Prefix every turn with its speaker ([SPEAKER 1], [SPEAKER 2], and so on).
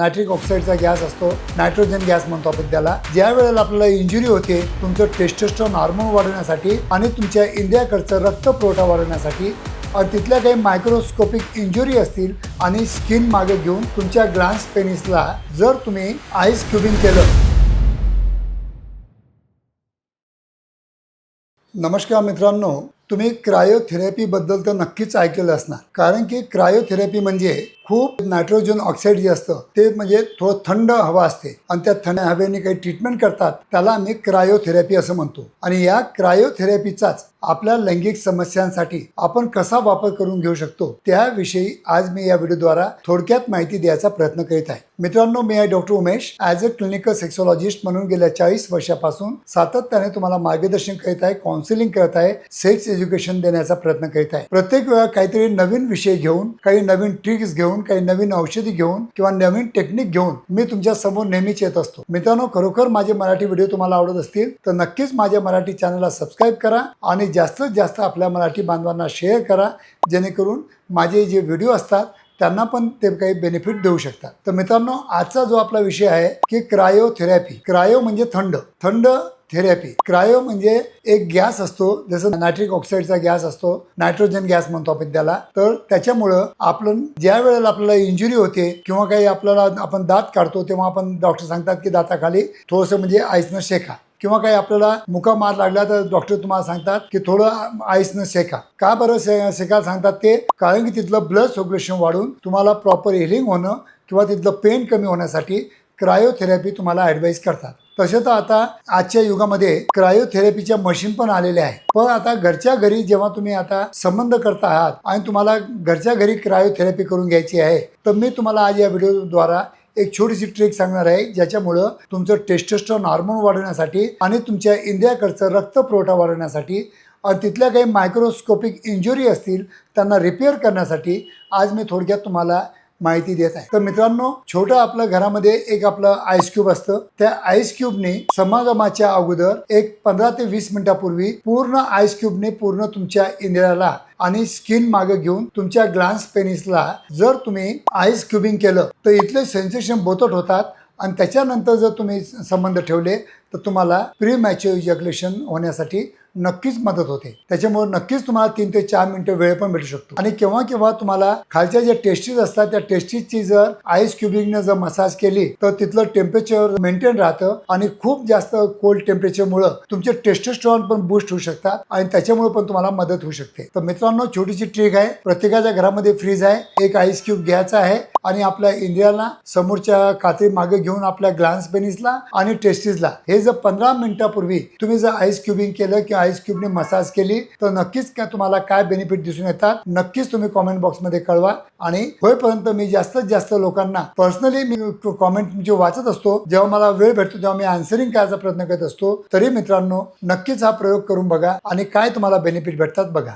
[SPEAKER 1] Nitric ऑक्साईडचा gas असतो nitrogen gas म्हणतो आपण त्याला. ज्या वेळेला आपल्याला इंजुरी होते तुमचं टेस्टोस्ट्रॉन हार्मोन वाढवण्यासाठी आणि तुमच्या इंडियाकडचं रक्त पुरवठा वाढवण्यासाठी तिथल्या काही मायक्रोस्कोपिक इंजुरी असतील आणि स्किन मागे घेऊन तुमच्या ग्लान्स पेनिसला जर तुम्ही आईस क्युबिंग केलं. नमस्कार मित्रांनो. तुम्ही क्रायोथेरपीबद्दल तर नक्कीच ऐकलेलं असणार. कारण की क्रायोथेरपी म्हणजे खूप नायट्रोजन ऑक्साईड जे असतं ते म्हणजे थोडं थंड हवा असते. आणि त्या थंड हवेने काही ट्रीटमेंट करतात त्याला आम्ही क्रायोथेरपी असं म्हणतो. आणि या क्रायोथेरपीचाच आपल्या लैंगिक समस्यांसाठी आपण कसा वापर करून घेऊ शकतो त्याविषयी आज मी या व्हिडिओद्वारा थोडक्यात माहिती द्यायचा प्रयत्न करीत आहे. मित्रांनो मी आहे doctor Umesh. As a clinical sexologist म्हणून गेल्या चाळीस वर्षापासून सातत्याने तुम्हाला मार्गदर्शन करीत आहे काउन्सिलिंग करत आहे सेक्स एज्युकेशन देण्याचा प्रयत्न करीत आहे. प्रत्येक वेळा काहीतरी नवीन विषय घेऊन काही नवीन ट्रिक्स घेऊन काही नवीन औषधी घेऊन किंवा नवीन टेक्निक घेऊन मी तुमच्यासमोर नेहमीच येत असतो. मित्रांनो खरोखर माझे मराठी व्हिडिओ तुम्हाला आवडत असतील तर नक्कीच माझ्या मराठी चॅनलला सबस्क्राईब करा आणि जास्तीत जास्त आपल्या मराठी बांधवांना शेअर करा जेणेकरून माझे जे व्हिडिओ असतात त्यांना पण ते काही बेनिफिट देऊ शकतात. तर मित्रांनो आजचा जो आपला विषय आहे की क्रायोथेरपी क्रायो म्हणजे थंड. थंड थेरपी क्रायो म्हणजे एक गॅस असतो जसं नायट्रिक ऑक्साईडचा गॅस असतो नायट्रोजन गॅस म्हणतो आपण त्याला. तर त्याच्यामुळं आपण ज्या वेळेला आपल्याला इंजुरी होते किंवा काही आपल्याला आपण दात काढतो तेव्हा आपण डॉक्टर सांगतात की दाताखाली थोडंसं म्हणजे आईसनं शेका. किंवा काही आपल्याला मुका मार लागला तर डॉक्टर तुम्हाला सांगतात की थोडं आईसनं शेका. का बरं शे शेकायला सांगतात ते? कारण की तिथलं ब्लड सर्क्युलेशन वाढून तुम्हाला प्रॉपर हिलिंग होणं किंवा तिथलं पेन कमी होण्यासाठी क्रायोथेरपी तुम्हाला ॲडवाईस करतात. तसे तर आता आजच्या युगामध्ये क्रायोथेरपीच्या मशीन पण आलेल्या आहे पण आता घरच्या घरी जेव्हा तुम्ही आता संबंध करता आहात आणि तुम्हाला घरच्या घरी क्रायोथेरपी करून घ्यायची आहे तर मी तुम्हाला आज या व्हिडिओद्वारा एक छोटीशी ट्रिक सांगणार आहे ज्याच्यामुळं तुमचं टेस्टोस्टॉन हार्मोन वाढवण्यासाठी आणि तुमच्या इंडियाकडचं रक्त पुरवठा वाढवण्यासाठी आणि तिथल्या काही मायक्रोस्कोपिक इंजुरी असतील त्यांना रिपेअर करण्यासाठी आज मी थोडक्यात तुम्हाला माहिती देत आहे. तर मित्रांनो छोटं आपलं घरामध्ये एक आपलं आईस क्यूब असतं. त्या आईस क्यूबने समागमाच्या अगोदर एक पंधरा ते वीस मिनिटापूर्वी पूर्ण आईस क्यूबने पूर्ण तुमच्या इंदिराला आणि स्किन मागे घेऊन तुमच्या ग्लान्स पेनिसला जर तुम्ही आईस क्युबिंग केलं तर इथले सेन्सेशन बोतट होतात. आणि त्याच्यानंतर जर तुम्ही संबंध ठेवले तर तुम्हाला प्री मॅच्युअर इजॅक्युलेशन होण्यासाठी नक्कीच मदत होते. त्याच्यामुळे नक्कीच तुम्हाला तीन ते चार मिनिटं वेळ पण भेटू शकतो. आणि केव्हा केव्हा तुम्हाला खालच्या ज्या टेस्टीज असतात त्या टेस्टीजची जर आईस क्युबिंगने जर मसाज केली तर तिथलं टेम्परेचर मेंटेन राहतं आणि खूप जास्त कोल्ड टेम्परेचरमुळं तुमचे टेस्टोस्ट्रॉन पण बूस्ट होऊ शकतात आणि त्याच्यामुळे पण तुम्हाला मदत होऊ शकते. तर मित्रांनो छोटीशी ट्रिक आहे. प्रत्येकाच्या घरामध्ये फ्रीज आहे. एक आईस क्यूब घ्यायचा आहे आणि आपल्या इंडियाला समोरच्या कात्री मागे घेऊन आपल्या ग्लान्स पेनिसला आणि टेस्टीजला हे जर पंधरा मिनिटापूर्वी तुम्ही जर आईस क्युबिंग केलं किंवा आईस क्यूबने मसाज केली तर नक्कीच काय तुम्हाला काय बेनिफिट दिसून येतात नक्कीच तुम्ही कॉमेंट बॉक्समध्ये कळवा. आणि होईपर्यंत मी जास्तीत जास्त लोकांना पर्सनली मी कॉमेंट जे वाचत असतो जेव्हा मला वेळ भेटतो तेव्हा मी आन्सरिंग करायचा प्रयत्न करत असतो. तरी मित्रांनो नक्कीच हा प्रयोग करून बघा आणि काय तुम्हाला बेनिफिट भेटतात बघा.